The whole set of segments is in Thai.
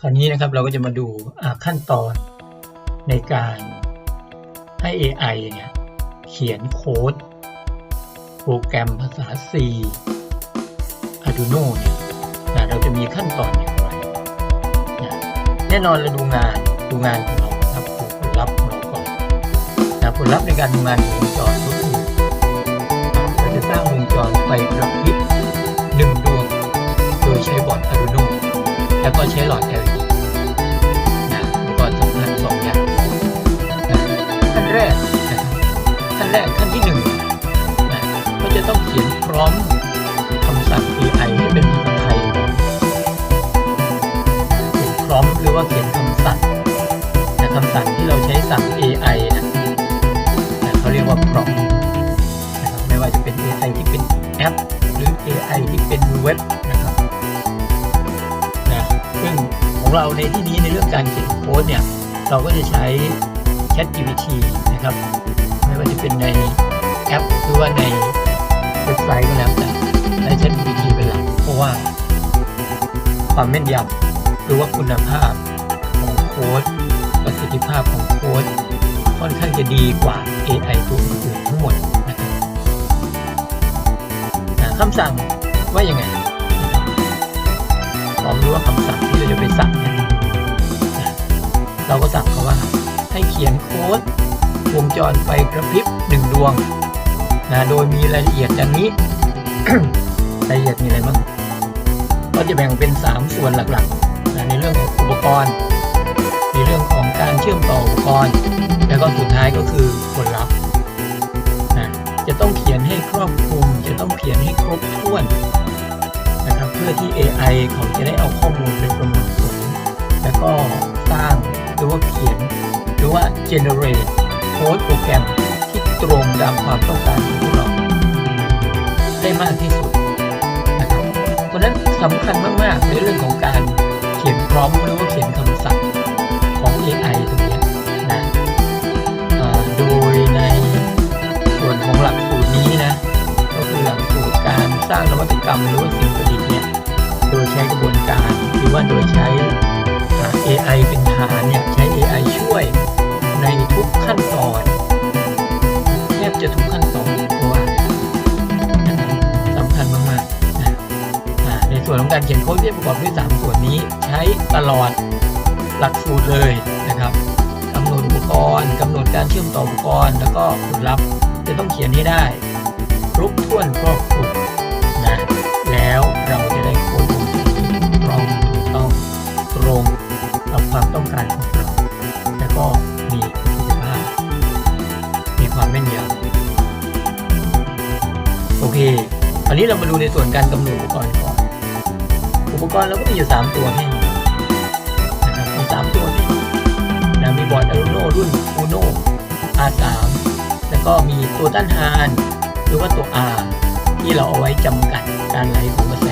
คราวนี้นะครับเราก็จะมาดูขั้นตอนในการให้ AI เนี่ยเขียนโค้ด โปรแกรมภาษา C Arduino เนี่ยนะเราจะมีขั้นตอนอย่างไรนะแน่นอนเราดูงานดูงานของเราครับผลลัพธ์ของเราก่อนนะผลลัพธ์ในการดูงานของวงจรก็คือเราจะสร้างวงจรไฟกระพริบหนึ่งดวง โดยใช้บอร์ด Arduino แล้วก็ใช้หลอด LED นะอุปกรณ์สำคัญสองอย่างนะขั้นแรกนะขั้นแรกขั้นที่หนึ่งนะก็จะต้องเขียนพร้อมคำสั่ง AI ให้เป็นภาษาไทยก่อนเขียนพร้อมหรือว่าเขียนคำสั่งนะคำสั่งที่เราใช้สั่ง AI นะนะเขาเรียกว่าพร้อมนะครับไม่ว่าจะเป็น AI ที่เป็นแอป หรือ AI ที่เป็นเว็บ ซึ่งของเราในที่นี้ในเรื่องการเขียนโค้ดเนี่ย เราก็จะใช้ Chat GPT นะครับ ไม่ว่าจะเป็นในแอป หรือว่าในเว็บไซต์ก็แล้วแต่ใช้ Chat GPT เป็นหลักเพราะว่า ความแม่นยำหรือว่าคุณภาพของโค้ดประสิทธิภาพของโค้ดค่อนข้างจะดีกว่า AI ตัวอื่นทั้งหมดนะครับคำสั่งว่ายังไง พร้อมรู้ว่าคำสั่งที่เราจะไปสั่งเนี่ยนเราก็สั่งเขาว่าให้เขียนโค้ดวงจรไฟกระพริบหนึ่งดวงนะโดยมีรายละเอียดดังนี้ รายละเอียดมีอะไรบ้างก็จะแบ่งเป็น 3 ส่วนหลักๆนะในเรื่องของอุปกรณ์ ในเรื่องของการเชื่อมต่ออุปกรณ์ แล้วก็สุดท้ายก็คือผลลัพธ์นะจะต้องเขียนให้ครอบคลุม จะต้องเขียนให้ครบถ้วน พื่อที่ AI เขาจะได้เอาข้อมูลไปประมวลผล แล้วก็สร้างหรือว่าเขียน หรือว่า generate โค้ดโปรแกรมที่ตรงตามความต้องการของพวกเรา ได้มากที่สุดนะครับเพราะฉะนั้นสำคัญมาก ๆ ในเรื่องของการเขียนพร้อมหรือว่าเขียนคำสั่งของ AI ตรงนี้นะโดยในส่วนของหลักสูตรนี้นะ ก็คือหลักสูตรการสร้างนวัตกรรมหรือว่าสิ่งประดิษฐ์เนี่ย ยใช้กระบวนการ หรือว่าโดยใช้ AI เป็นฐานเนี่ยใช้ AI ช่วยในทุกขั้นตอนแทบจะทุกขั้นตอนเพราะว่าสำคัญมากๆนะในส่วนของการเขียนโค้ดที่ประกอบด้วย 3 ส่วนนี้ใช้ตลอดหลักสูตรเลยนะครับกำหนดอุปกรณ์กำหนดการเชื่อมต่ออุปกรณ์ แล้วก็ผลลัพธ์จะต้องเขียนให้ได้ครบถ้วนครอบคลุมนะแล้วเรา นนี้เรามาดูในส่วนการกำหนดอุปกรณ์ก่อน อุปกรณ์เราก็มีอยู่ 3 ตัวแค่นี้นะครับมี3ตัวแค่นี้นะมีบอร์ด Arduino รุ่น Uno R3 แล้วก็มีตัวต้านทาน หรือว่าตัว R ที่เราเอาไว้จำกัดการไหลของกระแส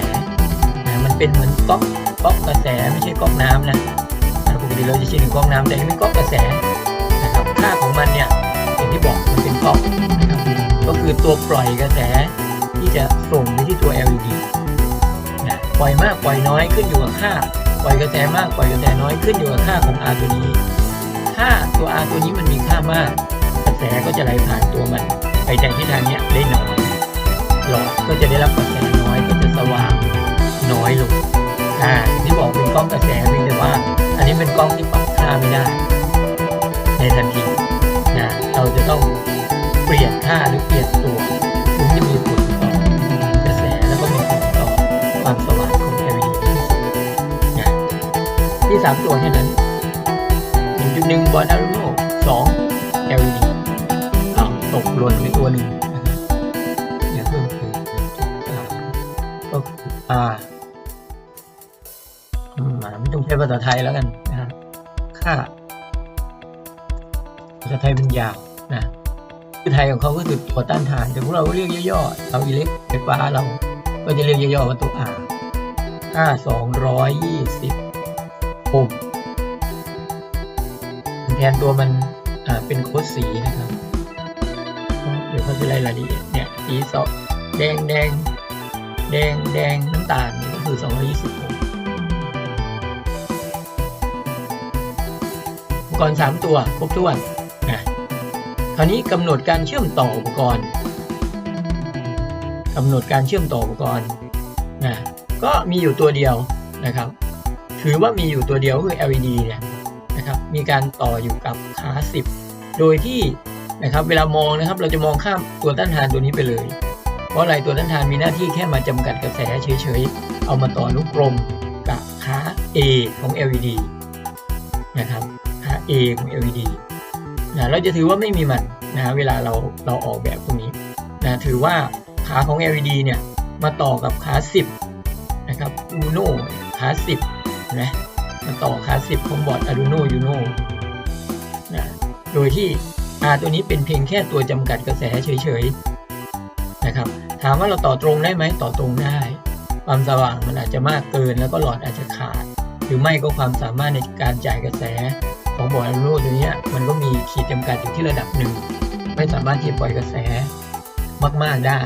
นะมันเป็นเหมือนก๊อกก๊อกกระแสไม่ใช่ก๊อกน้ำนะปกติเราจะชินถึงก๊อกน้ำแต่นี่เป็นก๊อกกระแสนะครับค่าของมันเนี่ยอย่างที่บอกมันเป็นก๊อกนะครับก็คือตัวปล่อยกระแส ที่จะส่งไปที่ตัว LED นะปล่อยมากปล่อยน้อยขึ้นอยู่กับค่า ปล่อยกระแสมากปล่อยกระแสน้อยขึ้นอยู่กับค่าของ R ตัวนี้ ถ้าตัว R ตัวนี้มันมีค่ามาก กระแสก็จะไหลผ่านตัวมัน ไปในทิศทางเนี้ยได้น้อยหลอดก็จะได้รับกระแสน้อยก็จะสว่างน้อยลงอ่าที่บอกเป็นกล้องกระแสเพียงแต่ว่า อันนี้เป็นกล้องที่ปรับค่าไม่ได้ ในทันทีนะเราจะต้องเปลี่ยนค่าหรือเปลี่ยนตัว ความสว่างของ LED นะที่สามตัวแค่นั้น 1.1 บอลอารูโน2 LED อ้าวตกหล่นไปตัวหนึ่งนะครับอย่าเพิ่มคืออ่าก็คือ R อืมอ่าไม่ต้องใช้ภาษาไทยแล้วกันนะครับค่าภาษาไทยมันยาวนะคือไทยของเขาก็คือตัวต้านทานแต่พวกเราก็เรียกย่อๆเราอิเล็กไฟฟ้าเรา ก็จะเรียกย่อๆว่าตัว R ค่าสองร้อยยี่สิบโอห์มแทนตัวมันเป็นโค้ดสีนะครับ เดี๋ยวเขาจะไล่รายละเอียดเนี่ยสีสอแดงแดงแดงแดงน้ำตาลนี่ก็คือ 220โอห์มปกรณ์ 3 ตัวครบถ้วนนะคราวนี้กำหนดการเชื่อมต่ออุปกรณ์ กำหนดการเชื่อมต่ออุปกรณ์นะก็มีอยู่ตัวเดียวนะครับ ถือว่ามีอยู่ตัวเดียวคือ LED เนี่ยนะครับมีการต่ออยู่กับขา10 โดยที่นะครับเวลามองนะครับเราจะมองข้ามตัวต้านทานตัวนี้ไปเลย เพราะอะไรตัวต้านทานมีหน้าที่แค่มาจำกัดกระแสเฉยๆ เอามาต่อลูกกลมกับขา A ของ LED นะครับขา A ของ LED นะเราจะถือว่าไม่มีมันนะเวลาเราเราออกแบบตรงนี้นะถือว่า ขาของ LED เนี่ยมาต่อกับขา 10 นะครับ Uno ขา10นะมาต่อขา 10 ของบอร์ด Arduino Uno นะโดยที่ R ตัวนี้เป็นเพียงแค่ตัวจำกัดกระแสเฉยๆนะครับถามว่าเราต่อตรงได้ไหมต่อตรงได้ ความสว่างมันอาจจะมากเกินแล้วก็หลอดอาจจะขาด หรือไม่ก็ความสามารถในการจ่ายกระแสของบอร์ด Arduino ตัวนี้มันก็มีขีดจำกัดอยู่ที่ระดับหนึ่งไม่สามารถที่จะปล่อยกระแสมาก ๆ ได้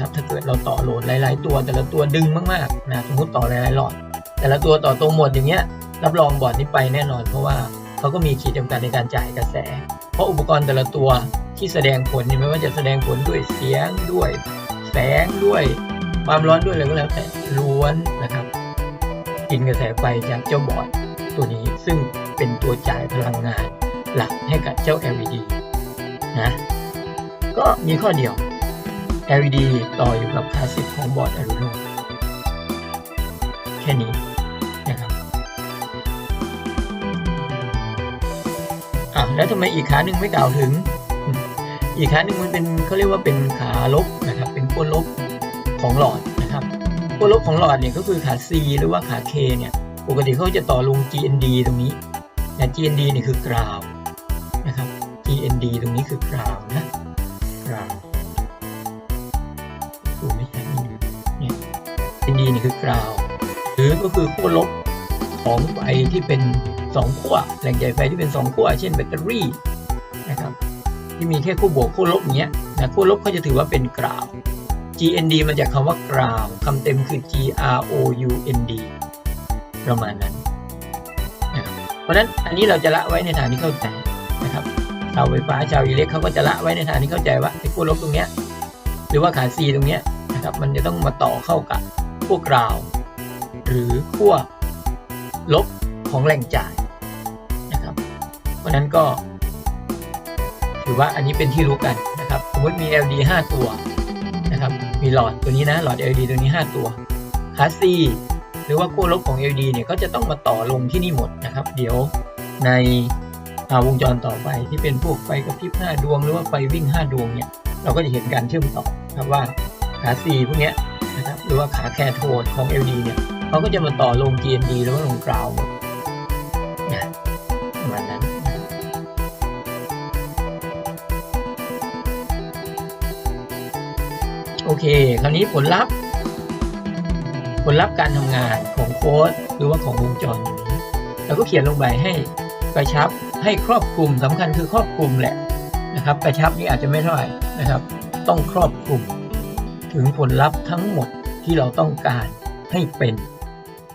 นะครับถ้าเกิดเราต่อโหลดหลาย ๆ ตัวแต่ละตัวดึงมากๆนะสมมติต่อหลายๆหลอด แต่ละตัวต่อตรงหมดอย่างเงี้ยรับรองบอร์ดนี้ไปแน่นอน เพราะว่าเขาก็มีขีดจำกัดในการจ่ายกระแส เพราะอุปกรณ์แต่ละตัวที่แสดงผลเนี่ยไม่ว่าจะแสดงผลด้วยเสียงด้วย แสงด้วย ความร้อนด้วยอะไรก็แล้วแต่ล้วนนะครับ กินกระแสไฟจากเจ้าบอร์ดตัวนี้ซึ่งเป็นตัวจ่ายพลังงานหลักให้กับเจ้า LED นะก็มีข้อเดียว LED ต่ออยู่กับคลาสสิกของบอร์ด Arduino แค่นี้นะครับอะแล้วทำไมอีกขาหนึ่งไม่กล่าวถึง อีกขาหนึ่งมันเป็นเขาเรียกว่าเป็นขาลบนะครับ เป็นขั้วลบของหลอดนะครับขั้วลบของหลอดเนี่ยก็คือขา C หรือว่าขา K เนี่ยปกติเขาจะต่อลง GND ตรงนี้นะ GND เนี่ยคือกราวนะครับ GND ตรงนี้คือกราวนะ GND นี่คือกราว หรือก็คือขั้วลบของไฟที่เป็นสองขั้วแหล่งใหญ่ไฟที่เป็นสองขั้วเช่นแบตเตอรี่นะครับที่มีแค่ขั้วบวกขั้วลบอย่างเงี้ยนะขั้วลบเขาจะถือว่าเป็นกราว GND มาจากคำว่ากราวคำเต็มคือ G R O U N D ประมาณนั้นนะครับเพราะฉะนั้นอันนี้เราจะละไว้ในฐานที่เข้าใจนะครับชาวไฟฟ้าชาวอิเล็กเขาก็จะละไว้ในฐานที่เข้าใจว่าไอ้ขั้วลบตรงเนี้ยหรือว่าขา C ตรงเนี้ยนะครับมันจะต้องมาต่อเข้ากับ ขั้วกราว หรือขั้วลบของแหล่งจ่ายนะครับ เพราะนั้นก็ ถือว่าอันนี้เป็นที่รู้กันนะครับ สมมติมี LD 5 ตัวนะครับ มีหลอดตัวนี้นะ หลอด LED ตัวนี้ 5 ตัวขา C หรือว่าขั้วลบของ LED เนี่ยก็จะต้องมาต่อลงที่นี่หมดนะครับ เดี๋ยวในวงจรต่อไปที่เป็นพวกไฟกระพริบ5ดวง หรือว่าไฟวิ่ง 5 ดวงเนี่ยเราก็จะเห็นการเชื่อมต่อครับว่าขา C พวกเนี้ย หรือว่าขาแคโทดของ LD เนี่ยเขาก็จะมาต่อลง GND หรือว่าลงกราวดนะประมาณนั้นโอเค คราวนี้ผลลัพธ์ ผลลัพธ์การทำงานของโค้ดหรือว่าของวงจรอยู่นี้เราก็เขียนลงไปให้กระชับให้ครอบคลุมสำคัญคือครอบคลุมแหละนะครับ กระชับนี่อาจจะไม่เท่าไหร่นะครับ ต้องครอบคลุมถึงผลลัพธ์ทั้งหมด ที่เราต้องการให้เป็น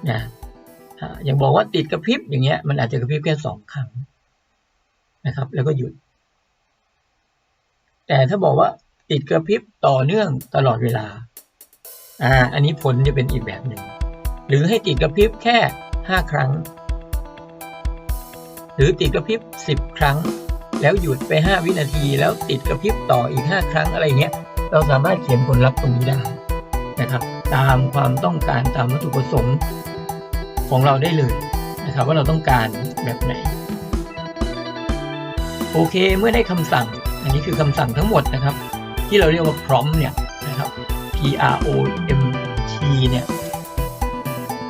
นะอย่างบอกว่าติดกระพริบอย่างเงี้ยมันอาจจะกระพริบแค่สองครั้งนะครับ แล้วก็หยุด แต่ถ้าบอกว่าติดกระพริบต่อเนื่องตลอดเวลาอ่าอันนี้ผลจะเป็นอีกแบบหนึ่ง หรือให้ติดกระพริบแค่ห้าครั้ง หรือติดกระพริบสิบครั้ง แล้วหยุดไปห้าวินาที แล้วติดกระพริบต่ออีกห้าครั้งอะไรเงี้ยเราสามารถเขียนผลลัพธ์ตรงนี้ได้นะครับ ตามความต้องการตามวัตถุประสงค์ของเราได้เลยนะครับว่าเราต้องการแบบไหน โอเคเมื่อได้คำสั่ง อันนี้คือคำสั่งทั้งหมดนะครับ ที่เราเรียกว่า prompt เนี่ยนะครับ P R O M T เนี่ย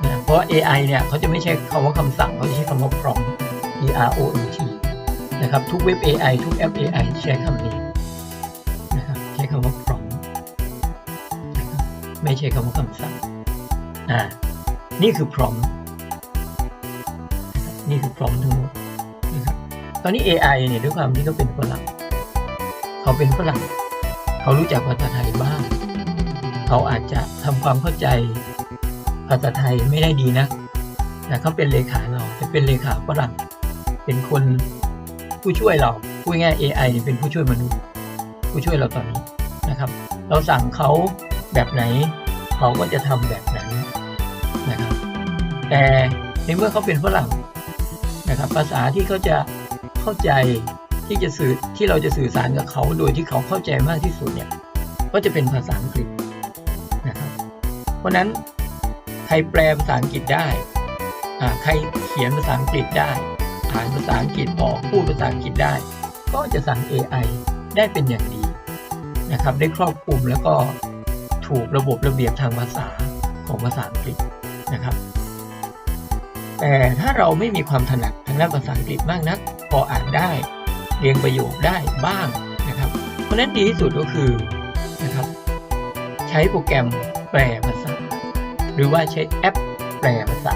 นะเพราะ AI เนี่ยเขาจะไม่ใช้คำว่าคำสั่งเขาจะใช้คำว่า prompt P R O M T นะครับทุกเว็บ AI ทุกแอป AI ใช้คำนี้ ใช่คำว่าคำสั่งอ่านี่คือ prompt นี่คือ prompt ทั้งหมดนะครับตอนนี้ AI เนี่ยด้วยความที่เขาเป็นฝรั่งเขาเป็นฝรั่งเขารู้จักภาษาไทยบ้าง เขาอาจจะทำความเข้าใจภาษาไทยไม่ได้ดีนะแต่เขาเป็นเลขาเราแต่เป็นเลขาฝรั่ง เป็นคนผู้ช่วยเราพูดง่าย AI นี่เป็นผู้ช่วยมนุษย์ ผู้ช่วยเราตอนนี้นะครับ เราสั่งเขาแบบไหน เขาก็จะทำแบบนั้นนะครับ แต่ในเมื่อเขาเป็นฝรั่งนะครับ ภาษาที่เขาจะเข้าใจที่จะสื่อที่เราจะสื่อสารกับเขาโดยที่เขาเข้าใจมากที่สุดเนี่ยก็จะเป็นภาษาอังกฤษนะครับ เพราะนั้นใครแปลภาษาอังกฤษได้อ่าใครเขียนภาษาอังกฤษได้อ่านภาษาอังกฤษออกพูดภาษาอังกฤษได้ ก็จะสั่ง AI ได้เป็นอย่างดีนะครับ ได้ครอบคลุมแล้วก็ ถูกระบบระเบียบทางภาษาของภาษาอังกฤษนะครับ แต่ถ้าเราไม่มีความถนัดทางด้านภาษาอังกฤษมากนักพออ่านได้เรียงประโยคได้บ้างนะครับ เพราะฉะนั้นดีที่สุดก็คือนะครับใช้โปรแกรมแปลภาษา หรือว่าใช้แอปแปลภาษา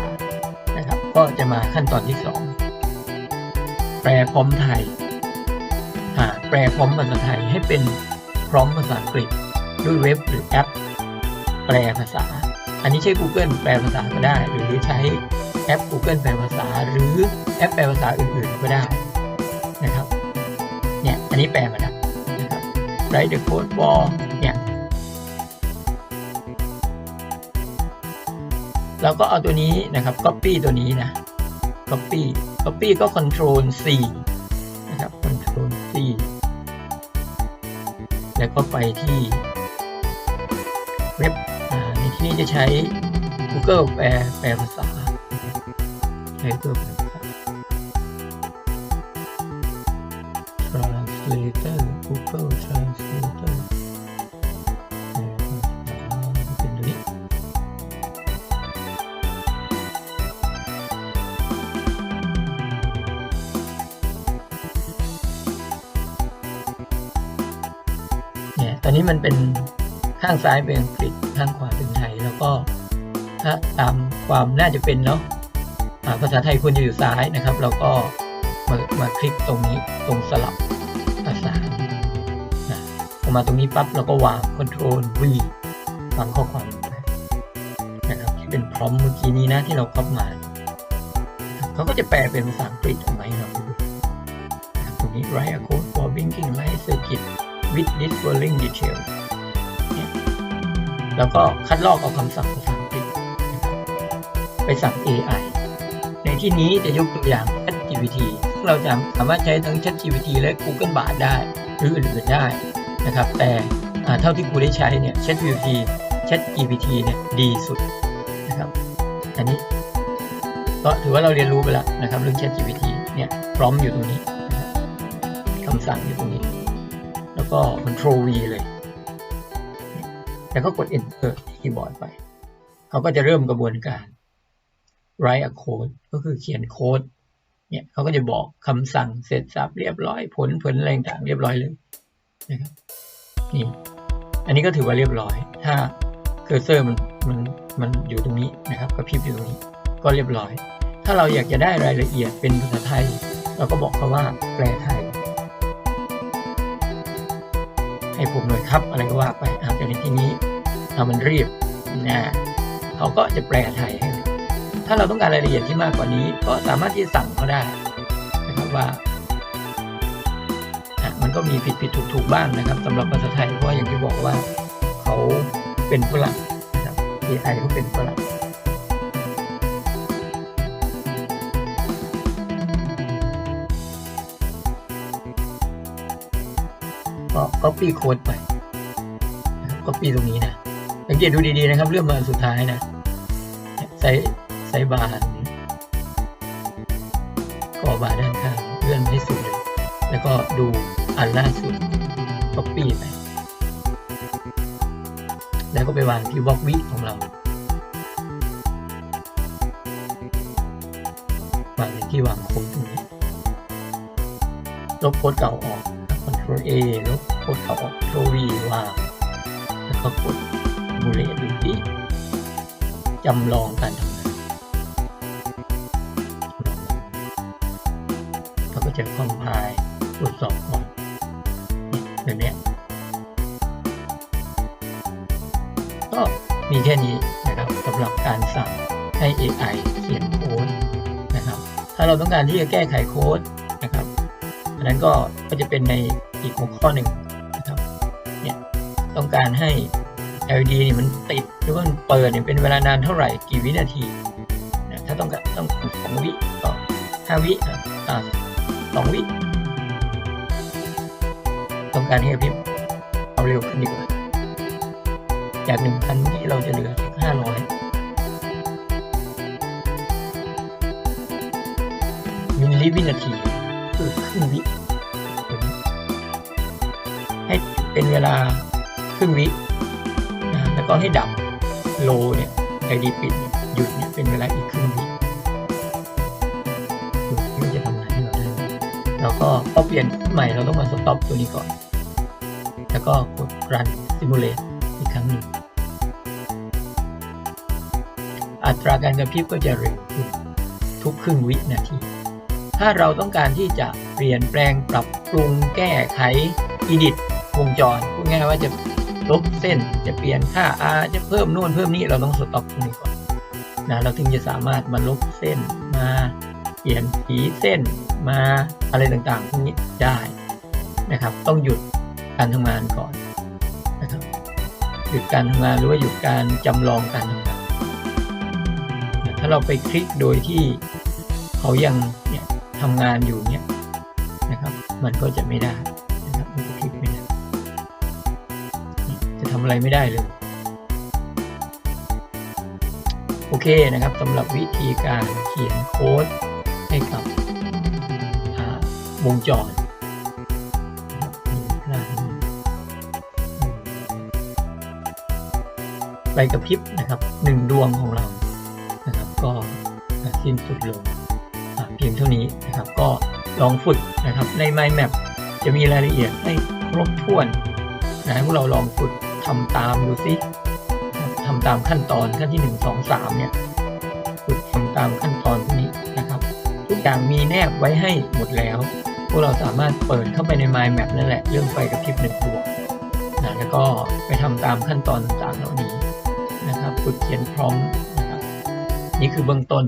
นะครับ ก็จะมาขั้นตอนที่สองแปลพร้อมไทยหาแปลพร้อมภาษาไทยให้เป็นพร้อมภาษาอังกฤษ ด้วยเว็บหรือแอป แปลภาษา อันนี้ใช้ Google แปลภาษาก็ได้ หรือใช้แอป Google แปลภาษา หรือแอปแปลภาษาอื่นๆก็ได้นะครับ เนี่ย อันนี้แปลมาแล้วนะครับ write the code for เนี่ย เราก็เอาตัวนี้นะครับ copy ตัวนี้นะ copy copy ก็ control C นะครับ control C แล้วก็ไปที่ เว็บในที่นี้จะใช้ Google แปลแปลภาษา ใช้ Google แปลภาษา translator Google translator แปลภาษาเป็นตัวนี้เนี่ยตอนนี้มันเป็น ข้างซ้ายเป็นอังกฤษข้างขวาเป็นไทย แล้วก็ถ้าตามความน่าจะเป็นเนาะภาษาไทยควรจะอยู่ซ้ายนะครับเราก็มามาคลิกตรงนี้ตรงสลับภาษานะพอมาตรงนี้ปั๊บเราก็วาง Ctrl V วางข้อความลงไปนะครับที่เป็นพร้อมเมื่อกี้นี้นะที่เราคับมา เขาก็จะแปลเป็นภาษาอังกฤษออกมาให้เราดูนะครับตรงนี้ write a code for blinking light circuit with this following แล้วก็คัดลอกเอาคำสั่งภาษาอังกฤษไปสั่ง AI ในที่นี้จะยกตัวอย่าง ChatGPT ซึ่งเราจะสามารถใช้ทั้ง ChatGPT และ Google Bard ได้ หรืออื่นๆได้นะครับ แต่เท่าที่กูได้ใช้เนี่ย ChatGPT ChatGPT เนี่ยดีสุดนะครับอันนี้ก็ถือว่าเราเรียนรู้ไปแล้วนะครับเรื่อง ChatGPT เนี่ยพร้อมอยู่ตรงนี้คำสั่งอยู่ตรงนี้ แล้วก็ Control V เลย แล้วก็กด Enter ที่คีย์บอร์ดไป เขาก็จะเริ่มกระบวนการ write a code ก็คือเขียนโค้ด เนี่ยเขาก็จะบอกคำสั่งเสร็จสับเรียบร้อย ผลผลอะไรต่างเรียบร้อยเลยนะครับ นี่ อันนี้ก็ถือว่าเรียบร้อย ถ้าเคอร์เซอร์มันมันมันอยู่ตรงนี้นะครับกระพริบอยู่ตรงนี้ ก็เรียบร้อย ถ้าเราอยากจะได้รายละเอียดเป็นภาษาไทย เราก็บอกเขาว่าแปลไทย ให้ผมหน่อยครับ อะไรก็ว่าไปอาจจะในที่นี้ถ้ามันรีบนะเขาก็จะแปลไทยให้ถ้าเราต้องการรายละเอียดที่มากกว่านี้ ก็สามารถที่จะสั่งเขาได้นะครับว่าอะมันก็มีผิดผิดถูกถูกบ้างนะครับสำหรับภาษาไทยเพราะอย่างที่บอกว่าเขาเป็นฝรั่งนะครับ AI เขาเป็นฝรั่ง copy code ไปนะครับ copy ตรงนี้นะสังเกตดูดีๆนะครับ เรื่องมาสุดท้ายนะไซส์ไซส์บาร์นี้ก็บาร์ด้านข้างเลื่อนให้สุดเลยแล้วก็ดูอันล่าสุด copy ไป แล้วก็ไปวางที่บล็อกวิของเราวางที่วางโค้ดตรงนี้ลบโค้ดเก่าออก Ctrl A ลบโค้ดเก่าออก Ctrl V วางแล้วก็กดบูเลตดูที่จำลองการทำงานเขาก็จะคอมไพล์ตรวจสอบก่อนแบบเนี้ยก็มีแค่นี้นะครับสำหรับการสั่งให้ AI เขียนโค้ดนะครับ ถ้าเราต้องการที่จะแก้ไขโค้ดนะครับอันนั้นก็ก็จะเป็นใน อีกหัวข้อหนึ่งนะครับเนี่ยต้องการให้ LED นี่มันติดหรือว่ามันเปิดเนี่ยเป็นเวลานานเท่าไหร่กี่วินาทีนะถ้าต้องการต้องสองวิก็ห้าวิอะอ่าสองวิต้องการให้กระพริบเอาเร็วขึ้นดีกว่าจากหนึ่งพันที่เราจะเหลือห้าร้อยมิลลิวินาทีคือครึ่งวิ เป็นเวลาครึ่งวินะแล้วก็ให้ดับโลเนี่ยไอดีปิดเนี่ยหยุดเนี่ยเป็นเวลาอีกครึ่งวิหยุดมันจะทำงานให้เราได้แล้วก็พอเปลี่ยนใหม่เราต้องมาสต็อปตัวนี้ก่อน แล้วก็กด run simulate อีกครั้งหนึ่งอัตราการกระพริบก็จะเร็วขึ้นทุกครึ่งวินาที ถ้าเราต้องการที่จะเปลี่ยนแปลงปรับปรุงแก้ไข edit วงจรพูดง่ายๆว่าจะลบเส้นจะเปลี่ยนค่า R จะเพิ่มนู่นเพิ่มนี่เราต้องสต็อปตรงนี้ก่อนนะเราถึงจะสามารถมาลบเส้นมาเปลี่ยนสีเส้นมาอะไรต่างๆพวกนี้ได้นะครับ ต้องหยุดการทำงานก่อนนะครับหยุดการทำงานหรือว่าหยุดการจำลองการทำงานนะถ้าเราไปคลิกโดยที่เขายังเนี่ยทำงานอยู่เนี่ยนะครับ มันก็จะไม่ได้ำอะไรไม่ได้เลย โอเคนะครับสำหรับวิธีการเขียนโค้ดให้กับวงจรนะครับนี่หน้านี้ไฟกระพริบนะครับหนึ่งดวงของเรานะครับก็สิ้นสุดลงเพียงเท่านี้นะครับ ก็ลองฝึกนะครับใน Mind Map จะมีรายละเอียดให้ครบถ้วนนะให้พวกเราลองฝึก ทำตามดูสิทำตามขั้นตอนขั้นที่หนึ่งสองสามเนี่ยฝึกทำตามขั้นตอนพวกนี้นะครับ ทุกอย่างมีแนบไว้ให้หมดแล้ว พวกเราสามารถเปิดเข้าไปใน Mind Map นั่นแหละเรื่องไฟกระพริบหนึ่งดวนะแล้วก็ไปทำตามขั้นตอนต่างๆเหล่านี้นะครับ ฝึกเขียนพร้อมนะครับนี่คือเบื้องต้น